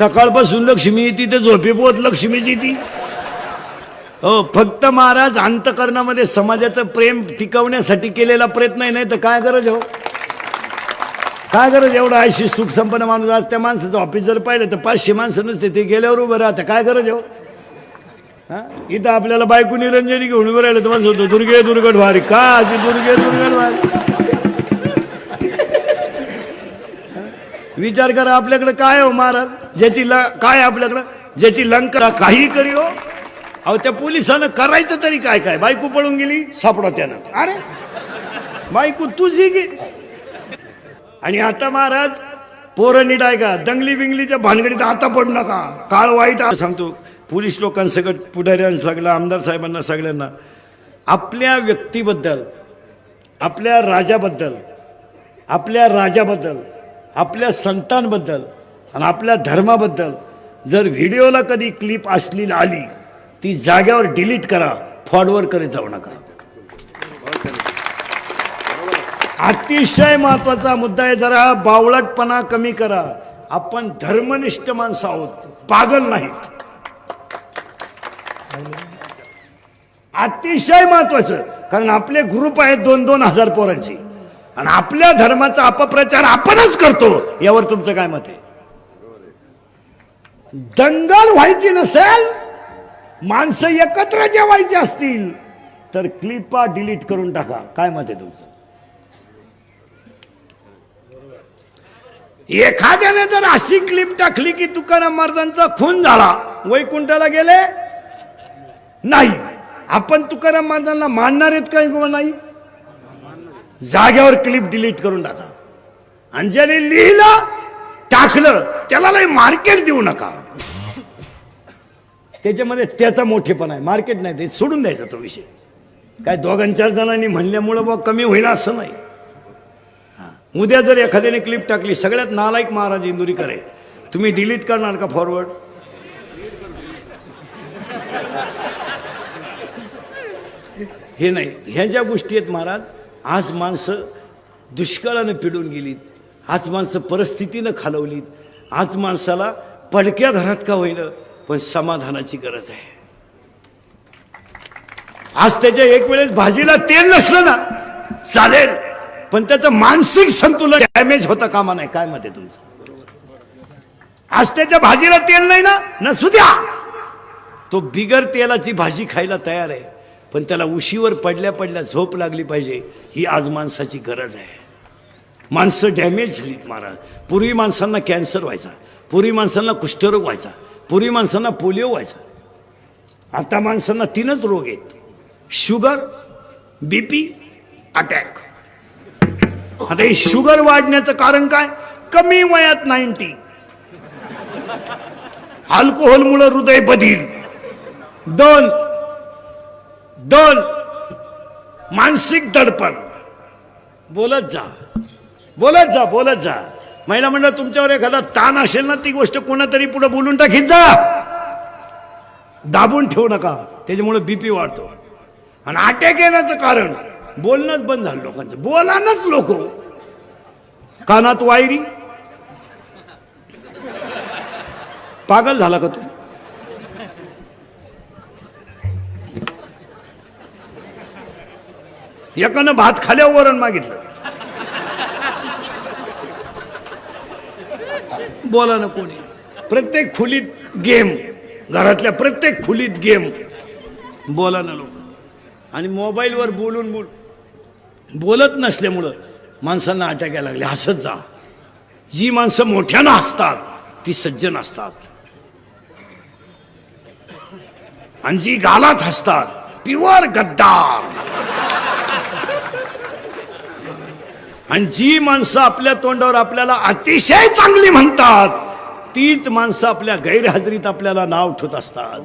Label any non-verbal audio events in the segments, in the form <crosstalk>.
सकाळपासून लक्ष्मी येते ते झोपेपोत लक्ष्मीची ती हो फक्त महाराज अंतकरणामध्ये समाजाचं प्रेम टिकवण्यासाठी केलेला प्रयत्न आहे नाही तर काय गरज हो? काय गरज एवढा आयशी सुख संपन्न माणूस आज त्या माणसाचं ऑफिस जर पाहिलं तर पाचशे माणसं नसते ते गेल्यावर उभं राहतं. काय गरज हो? हां? इथं आपल्याला बायको निरंजनी घेऊन उभं राहिलं तर माणसं होतं दुर्गे दुर्गट भारी का अशी दुर्गे दुर्गट भारी विचार करा आपल्याकडे काय हो महाराज? ज्याची ल काय आपल्याकडं? ज्याची लंका काही करी हो. अहो त्या पोलिसानं करायचं तरी काय काय? बायको पळून गेली सापडा त्यानं. अरे! बायको तुझी गे आणि आता महाराज पोरं नीट आहे का? दंगली बिंगलीच्या भानगडीत आता पडू नका. काळ वाईट सांगतो पोलीस लोकांसकट पुढाऱ्यांना सगळं आमदार साहेबांना सगळ्यांना. आपल्या व्यक्तीबद्दल आपल्या राजाबद्दल आपल्या राजाबद्दल आपल्या संतांबद्दल आणि आपल्या धर्माबद्दल जर व्हिडिओला कधी क्लिप असली आली ती जाग्यावर डिलीट करा फॉरवर्ड करत जाऊ नका. अतिशय महत्त्वाचा मुद्दा आहे जरा बावळटपणा कमी करा. आपण धर्मनिष्ठ माणसं आहोत पागल नाहीत. अतिशय महत्वाचं कारण आपले ग्रुप आहेत दोन दोन हजार पोरांची. आणि आपल्या धर्माचा अपप्रचार आपणच करतो यावर तुमचं काय मत आहे? दंगल व्हायची नसेल माणसं एकत्र जेवायची असतील तर क्लिपा डिलीट करून टाका. काय मत आहे तुमचं? एखाद्याने जर अशी क्लिप टाकली की तुकाराम महाराजांचा खून झाला वैकुंठाला गेले? नाही. आपण तुकाराम महाराजांना मानणार आहेत काही किंवा नाही? जाग्यावर क्लिप डिलीट करून टाका. आणि ज्याने लिहिलं टाकलं त्याला लय मार्केट देऊ नका. त्याच्यामध्ये त्याचा मोठेपणा आहे. मार्केट नाही ते सोडून द्यायचा तो विषय. काय दोघां चार जणांनी म्हणल्यामुळं बा कमी होईल असं नाही. उद्या जर एखाद्याने क्लिप टाकली सगळ्यात नालायक महाराज इंदुरीकर आहे. तुम्ही डिलीट करणार का फॉरवर्ड हे नाही. ह्या ज्या गोष्टी आहेत महाराज आज माणसं दुष्काळानं पिडून गेलीत. आज माणसं परिस्थितीनं खालवलीत. आज माणसाला पडक्या घरात का होईना? पण समाधानाची गरज आहे. आज त्याच्या एक वेळेस भाजीला तेल नसलं ना चालेल. पण त्याचं मानसिक संतुलन डॅमेज होता कामा नाही. काय मत आहे तुमचं? आज त्याच्या भाजीला तेल नाही ना नसू द्या. तो बिगर तेलाची भाजी खायला तयार आहे पण त्याला उशीवर पडल्या पडल्या झोप लागली पाहिजे. ही आज माणसाची गरज आहे. माणसं डॅमेज झालीत महाराज. पूर्वी माणसांना कॅन्सर व्हायचा पूर्वी माणसांना कुष्ठरोग व्हायचा पूर्वी माणसांना पोलिओ व्हायचा. आता माणसांना तीनच रोग आहेत. Sugar BP attack. आता हे शुगर वाढण्याचं कारण काय? कमी वयात नाईन्टी. अल्कोहोलमुळं हृदय बधीर. दोन दोन मानसिक दडपण. बोलत जा. बोलत जा बोलत जा. महिला मंडळ तुमच्यावर एखादा ताण असेल ना ती गोष्ट कोणातरी पुढे बोलून टाकीत जा. दाबून ठेवू नका. त्याच्यामुळे बीपी वाढतो. आणि अटॅक येण्याचं कारण बोलणंच बंद झालं लोकांचं. बोलानच लोक. कानात वायरी. पागल झाला का तू? एकानं भात खाल्यावर वरण मागितलं. बोला ना कोणी. प्रत्येक खोलीत गेम घरातल्या प्रत्येक खोलीत गेम बोला ना लोक. आणि मोबाईलवर बोलून बोल बोलत नसल्यामुळं माणसांना अटॅक यायला लागले. हसत जा. जी माणसं मोठ्यानं हसतात ती सज्जन असतात. आणि जी गालात हसतात प्युअर गद्दार. आणि जी माणसं आपल्या तोंडावर आपल्याला अतिशय चांगली म्हणतात तीच माणसं आपल्या गैरहजेरीत आपल्याला नाव ठेवत असतात.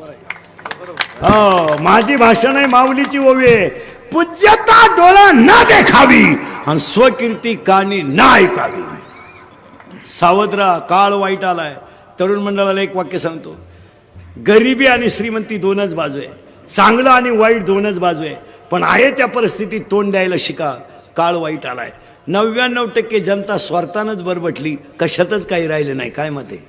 हो माझी भाषण आहे माऊलीची ओवी आहे. पूज्यता डोळा न देखावी आणि स्वकीर्ती कानी न ऐकावी. सावधरा काळ वाईट आलाय. तरुण मंडळाला एक वाक्य सांगतो. गरिबी आणि श्रीमंती दोनच बाजू आहे. चांगलं आणि वाईट दोनच बाजू आहे. पण आहे त्या परिस्थितीत तोंड द्यायला शिका. काळ वाईट आलाय. नव्याण्णव टक्के जनता स्वार्थानंच बरबटली. कशातच काही राहिलं नाही. काय मते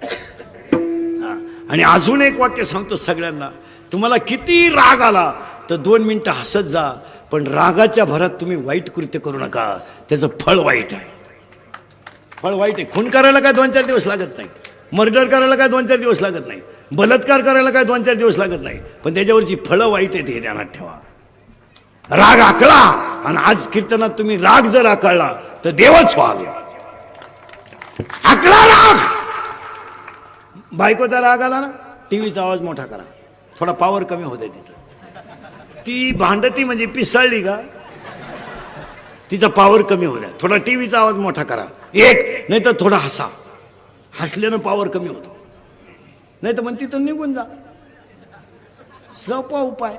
आणि अजून एक वाक्य सांगतो सगळ्यांना. तुम्हाला किती राग आला तर दोन मिनटं हसत जा. पण रागाच्या भरात तुम्ही वाईट कृत्य करू नका. त्याचं फळ वाईट आहे. फळ वाईट आहे. खून करायला काय दोन चार दिवस लागत नाही. मर्डर करायला काय दोन चार दिवस लागत नाही. बलात्कार करायला काय दोन चार दिवस लागत नाही. पण त्याच्यावरची फळं वाईट आहेत हे ध्यानात ठेवा. राग आकळा. आणि आज कीर्तनात तुम्ही राग जर आकळला तर देवच व्हाल आकला राग. बायकोचा राग आला ना टीव्हीचा आवाज मोठा करा. थोडा पॉवर कमी होते तिचा. ती भांडती म्हणजे पिसळली का? तिचा पॉवर कमी होऊ द्या. थोडा टीव्हीचा आवाज मोठा करा. एक नाही तर थोडा हसा. हसल्यानं पॉवर कमी होतो. नाही तर मग तिथून निघून जा. सोपा उपाय.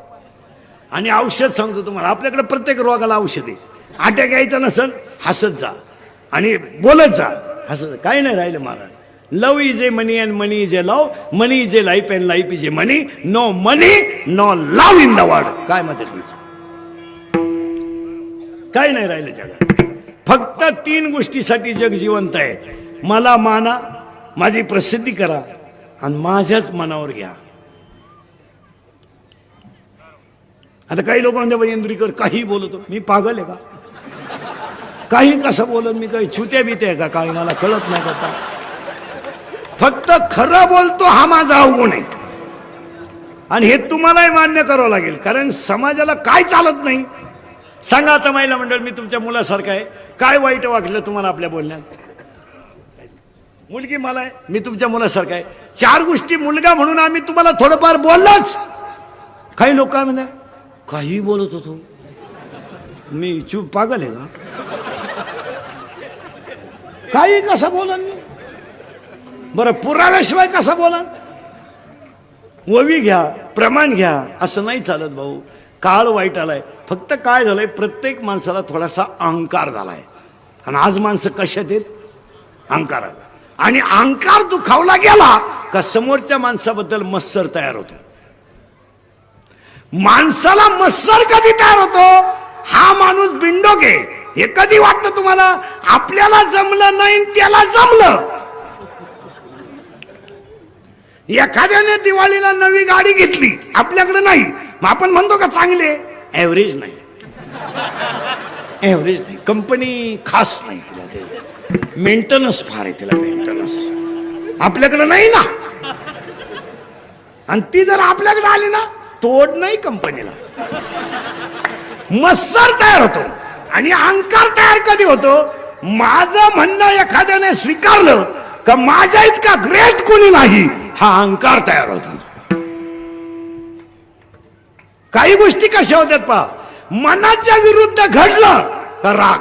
आणि औषध सांगतो तुम्हाला. आपल्याकडे प्रत्येक रोगाला औषध आहे. अटॅक यायचा नसेल हसत जा आणि बोलत जा. हसत काय नाही राहिलं Maharaj. Love is a money and money is a love. Money is a life and life is a money. No money no love in the world. काय मत आहे तुमचं? काय नाही राहिलं जगात. फक्त तीन गोष्टीसाठी जग जिवंत आहे. मला माना माझी प्रसिद्धी करा आणि माझ्याच मनावर घ्या. आता काही लोक म्हणजे इंद्रीकर काही बोलतो. मी पागल आहे का? काही कसं बोलत मी काही छुत्या बिते का? काही मला कळत नाही का फक्त खरं बोलतो हा माझा अवगुण आहे. आणि हे तुम्हालाही मान्य करावं लागेल कारण समाजाला काय चालत नाही? सांगा आता महिला मंडळ मी तुमच्या मुलासारखं आहे. काय वाईट वाटलं तुम्हाला आपल्या बोलण्यात? मुलगी मला आहे मी तुमच्या मुलासारखं आहे. चार गोष्टी मुलगा म्हणून आम्ही तुम्हाला थोडंफार बोललोच. काही लोक काय म्हणते काही बोलत होतो. मी चूप पागल आहे का? काही कसं बोलन? मी बरं पुराव्याशिवाय कसं बोलन? ववी घ्या प्रमाण घ्या असं नाही चालत भाऊ. काळ वाईट आलाय. फक्त काय झालंय प्रत्येक माणसाला थोडासा अहंकार झालाय. आणि आज माणसं कशात येत अहंकारात. आणि अहंकार दुखावला गेला का समोरच्या माणसाबद्दल मत्सर तयार होतो? माणसाला मत्सर कधी तयार होतो? हा माणूस बिंडोक आहे हे कधी वाटतं तुम्हाला? आपल्याला जमलं नाही त्याला जमलं. एखाद्याने दिवाळीला नवी गाडी घेतली आपल्याकडे नाही. मग आपण म्हणतो का चांगले? ॲव्हरेज नाही. ॲव्हरेज नाही. कंपनी खास नाही तिला ते. मेंटेनन्स फार आहे तिला मेंटेनन्स आपल्याकडे नाही ना. आणि ती जर आपल्याकडे आली ना तोड नाही कंपनीला मत्सर तयार होतो. आणि अहंकार तयार कधी होतो? माझं म्हणणं एखाद्याने स्वीकारलं का माझ्या इतका ग्रेट कोणी नाही हा अहंकार तयार होतो. काही गोष्टी कशा होत्यात पहा. मनाच्या विरुद्ध घडलं का राग?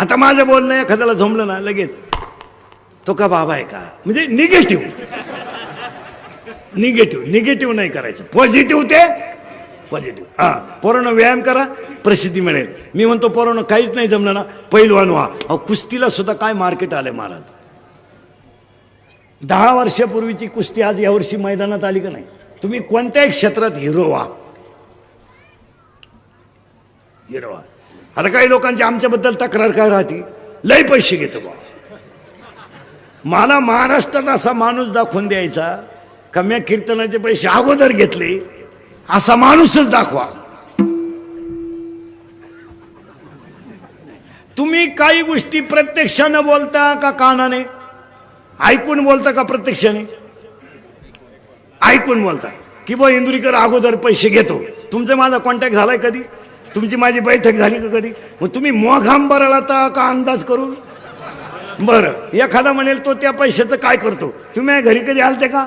आता माझं बोलणं एखाद्याला झोंबलं ना लगेच. तो का बाबा आहे का? म्हणजे निगेटिव्ह. निगेटिव्ह निगेटिव्ह नाही करायचं. पॉझिटिव्ह ते पॉझिटिव्ह हा पोरानं व्यायाम करा प्रसिद्धी मिळेल. मी म्हणतो पोरानं काहीच नाही जमलं ना पैलवान व्हा. अहो कुस्तीला सुद्धा काय मार्केट आलंय महाराज? दहा वर्षापूर्वीची कुस्ती आज यावर्षी मैदानात आली का नाही? तुम्ही कोणत्याही क्षेत्रात हिरो व्हा. हिरो व्हा. आता काही लोकांची आमच्याबद्दल तक्रार काय राहते? लय पैसे घेतो बा मला महाराष्ट्रात असा माणूस दाखवून द्यायचा कम्या कीर्तनाचे पैसे अगोदर घेतले असा माणूसच दाखवा. तुम्ही काही गोष्टी प्रत्यक्षानं बोलता का कानाने? ऐकून बोलता का प्रत्यक्षाने? ऐकून बोलता. की बा इंदुरीकर अगोदर पैसे घेतो. तुमचा माझा कॉन्टॅक्ट झालाय कधी? तुमची माझी बैठक झाली का कधी? मग तुम्ही मोघाम बराला का अंदाज करून? बरं एखादा म्हणेल तो त्या पैशाचं काय करतो? तुम्ही घरी कधी आलते का?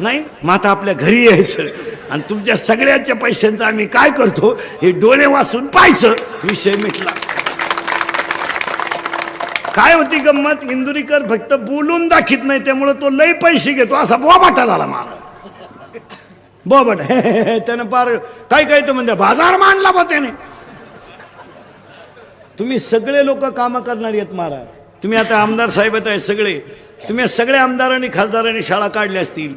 नाही? मग आता आपल्या घरी यायचं. आणि तुमच्या सगळ्याच्या पैशांचं आम्ही काय करतो हे डोळे वाचून पाहायचं विषय मिटला. काय होती गंमत? इंदुरीकर फक्त बोलून दाखीत नाही त्यामुळे तो लय पैसे घेतो असा बोबाटा झाला मला बोबट. <laughs> त्यानं पार काय काय तर म्हणते बाजार मांडला बा त्याने. तुम्ही सगळे लोक कामं करणारी आहेत महाराज तुम्ही आता आमदार साहेब आहेत आहे सगळे. तुम्ही सगळ्या आमदारांनी खासदारांनी शाळा काढल्या असतील.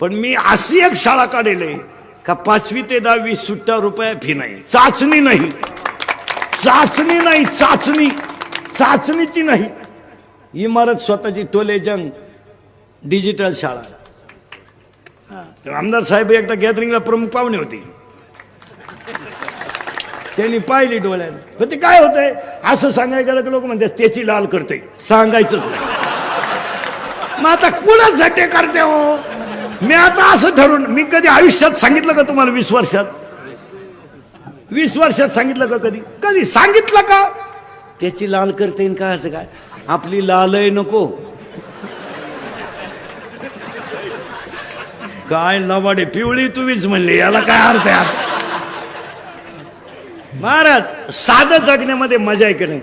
पण मी अशी एक शाळा काढले का पाचवी ते दहावी सुट्ट्या रुपया फी नाही. चाचणी नाही. चाचणी नाही चाचणी. चाचणीची नाही. इमारत स्वतःची टोले जंग. डिजिटल शाळा. हा, आमदार साहेब एकदा गॅदरिंगला प्रमुख पाहुणे होते. त्यांनी पाहिली डोळ्यात. पण ते काय होतंय? असं सांगायला गेलं की लोक म्हणतात त्याची लाल करते सांगायचंच नाही. मग आता कुणाच झटे करते हो? मी आता असं ठरवून मी कधी आयुष्यात सांगितलं का तुम्हाला वीस वर्षात? वीस वर्षात सांगितलं का कधी? कधी सांगितलं का? त्याची लाल करते येईल काय असं काय? आपली लालय नको. काय लवाडे पिवळी तुम्हीच म्हणले याला काय अर्थ आहे? महाराज साधं जगण्यामध्ये मजा आहे की नाही?